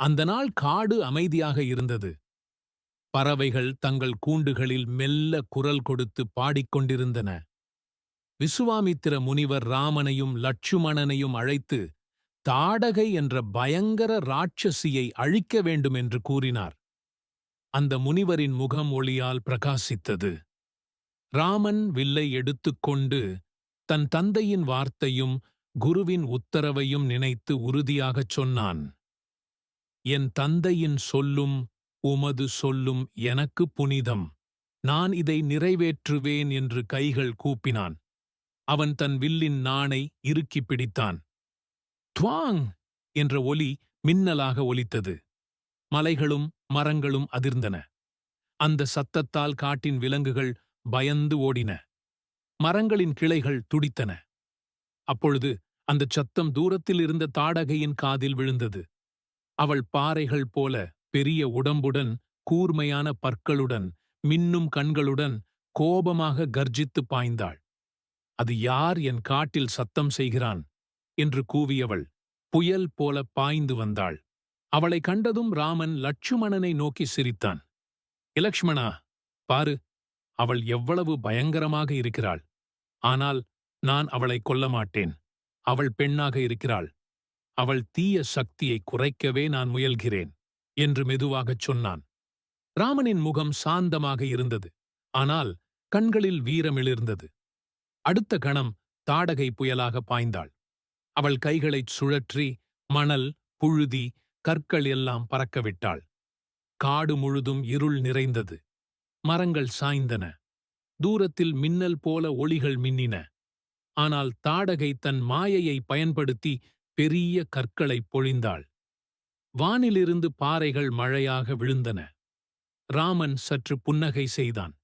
அந்த நாள் காடு அமைதியாக இருந்தது. பறவைகள் தங்கள் கூண்டுகளில் மெல்ல குரல் கொடுத்து பாடிக்கொண்டிருந்தன. விசுவாமித்திர முனிவர் ராமனையும் லட்சுமணனையும் அழைத்து தாடகை என்ற பயங்கர ராட்சசியை அழிக்க வேண்டும் என்று கூறினார். அந்த முனிவரின் முகம் ஒளியால் பிரகாசித்தது. ராமன் வில்லை எடுத்துக்கொண்டு தன் தந்தையின் வார்த்தையும் குருவின் உத்தரவையும் நினைத்து உறுதியாகச் சொன்னான். என் தந்தையின் சொல்லும் உமது சொல்லும் எனக்கு புனிதம். நான் இதை நிறைவேற்றுவேன் என்று கைகள் கூப்பினான். அவன் தன் வில்லின் நாணை இறுக்கிப் பிடித்தான். துவாங்! என்ற ஒலி மின்னலாக ஒலித்தது. மலைகளும் மரங்களும் அதிர்ந்தன. அந்த சத்தத்தால் காட்டின் விலங்குகள் பயந்து ஓடின. மரங்களின் கிளைகள் துடித்தன. அப்பொழுது அந்தச் சத்தம் தூரத்தில் இருந்த தாடகையின் காதில் விழுந்தது. அவள் பாறைகள் போல பெரிய உடம்புடன் கூர்மையான பற்களுடன் மின்னும் கண்களுடன் கோபமாக கர்ஜித்து பாய்ந்தாள். அது யார் என் காட்டில் சத்தம் செய்கிறான்? என்று கூவியவள் புயல் போல பாய்ந்து வந்தாள். அவளை கண்டதும் ராமன் லட்சுமணனை நோக்கி சிரித்தான். இலக்ஷ்மணா பாரு அவள் எவ்வளவு பயங்கரமாக இருக்கிறாள். ஆனால் நான் அவளை கொல்ல மாட்டேன் அவள் பெண்ணாக இருக்கிறாள். அவள் தீய சக்தியை குறைக்கவே நான் முயல்கிறேன் என்று மெதுவாகச் சொன்னான். ராமனின் முகம் சாந்தமாக இருந்தது. ஆனால் கண்களில் வீரமிளிர்ந்தது அடுத்த கணம் தாடகை புயலாக பாய்ந்தாள். அவள் கைகளைச் சுழற்றி மணல் புழுதி கற்கள் எல்லாம் பறக்கவிட்டாள். காடு முழுதும் இருள் நிறைந்தது. மரங்கள் சாய்ந்தன. தூரத்தில் மின்னல் போல ஒளிகள் மின்னின. ஆனால் தாடகை தன் மாயையை பயன்படுத்தி பெரிய கற்களைப் பொழிந்தாள். வானிலிருந்து பாறைகள் மழையாக விழுந்தன. ராமன் சற்று புன்னகை செய்தான்.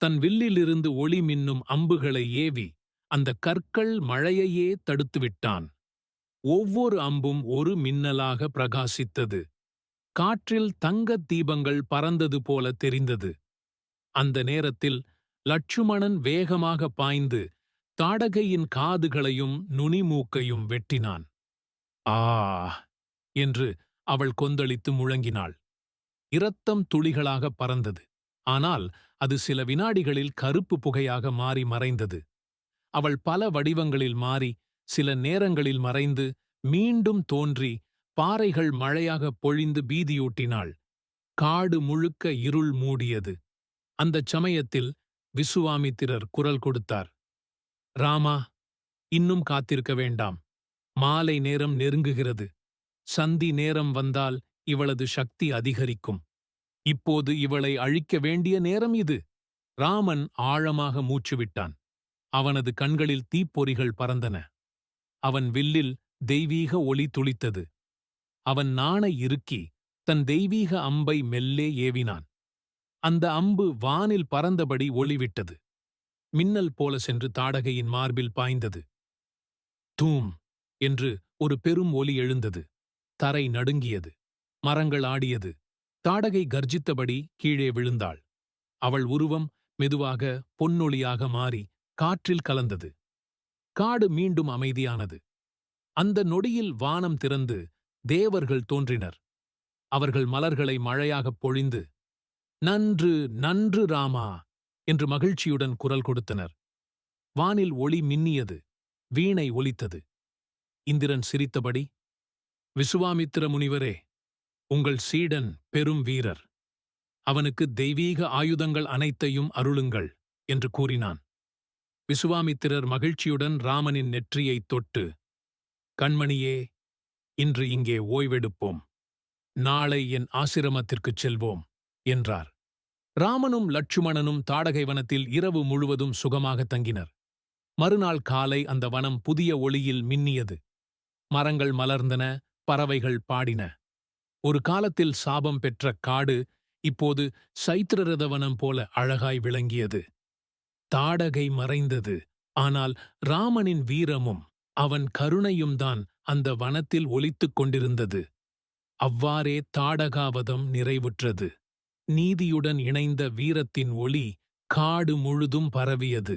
தன் வில்லிலிருந்து ஒளி மின்னும் அம்புகளை ஏவி அந்த கற்கள் மழையையே தடுத்துவிட்டான் ஒவ்வொரு அம்பும் ஒரு மின்னலாக பிரகாசித்தது. காற்றில் தங்கத் தீபங்கள் பறந்தது போல தெரிந்தது. அந்த நேரத்தில் லட்சுமணன் வேகமாக பாய்ந்து தாடகையின் காதுகளையும் நுனிமூக்கையும் வெட்டினான். ஆ என்று அவள் கொந்தளித்து முழங்கினாள். இரத்தம் துளிகளாக பறந்தது. ஆனால் அது சில வினாடிகளில் கருப்பு புகையாக மாறி மறைந்தது. அவள் பல வடிவங்களில் மாறி சில நேரங்களில் மறைந்து மீண்டும் தோன்றி பாறைகள் மழையாக பொழிந்து பீதியூட்டினாள். காடு முழுக்க இருள் மூடியது. அந்தச் சமயத்தில் விசுவாமித்திரர் குரல் கொடுத்தார். ராமா இன்னும் காத்திருக்க வேண்டாம். மாலை நேரம் நெருங்குகிறது. சந்தி நேரம் வந்தால் இவளது சக்தி அதிகரிக்கும். இப்போது இவளை அழிக்க வேண்டிய நேரம் இது. ராமன் ஆழமாக மூச்சுவிட்டான். அவனது கண்களில் தீப்பொறிகள் பறந்தன. அவன் வில்லில் தெய்வீக ஒளி துளித்தது. அவன் நாணை இறுக்கி தன் தெய்வீக அம்பை மெல்லே ஏவினான். அந்த அம்பு வானில் பறந்தபடி ஒளிவிட்டது. மின்னல் போல சென்று தாடகையின் மார்பில் பாய்ந்தது. தூம்! என்று ஒரு பெரும் ஒலி எழுந்தது. தரை நடுங்கியது. மரங்கள் ஆடியது. தாடகை கர்ஜித்தபடி கீழே விழுந்தாள். அவள் உருவம் மெதுவாக பொன்னொளியாக மாறி காற்றில் கலந்தது. காடு மீண்டும் அமைதியானது. அந்த நொடியில் வானம் திறந்து தேவர்கள் தோன்றினர். அவர்கள் மலர்களை மழையாகப் பொழிந்து நன்று நன்று ராமா என்று மகிழ்ச்சியுடன் குரல் கொடுத்தனர். வானில் ஒளி மின்னியது. வீணை ஒலித்தது. இந்திரன் சிரித்தபடி விசுவாமித்திர முனிவரே உங்கள் சீடன் பெரும் வீரர். அவனுக்கு தெய்வீக ஆயுதங்கள் அனைத்தையும் அருளுங்கள் என்று கூறினான். விசுவாமித்திரர் மகிழ்ச்சியுடன் ராமனின் நெற்றியைத் தொட்டு கண்மணியே இன்று இங்கே ஓய்வெடுப்போம். நாளை என் ஆசிரமத்திற்குச் செல்வோம் என்றார். ராமனும் லட்சுமணனும் தாடகை வனத்தில் இரவு முழுவதும் சுகமாக தங்கினர். மறுநாள் காலை அந்த வனம் புதிய ஒளியில் மின்னியது. மரங்கள் மலர்ந்தன பறவைகள் பாடின. ஒரு காலத்தில் சாபம் பெற்ற காடு இப்போது சைத்திரரதவனம் போல அழகாய் விளங்கியது. தாடகை மறைந்தது ஆனால் ராமனின் வீரமும் அவன் கருணையும் தான் அந்த வனத்தில் ஒலித்துக் கொண்டிருந்தது. அவ்வாறே தாடகாவதம் நிறைவுற்றது. நீதியுடன் இணைந்த வீரத்தின் ஒளி காடு முழுதும் பரவியது.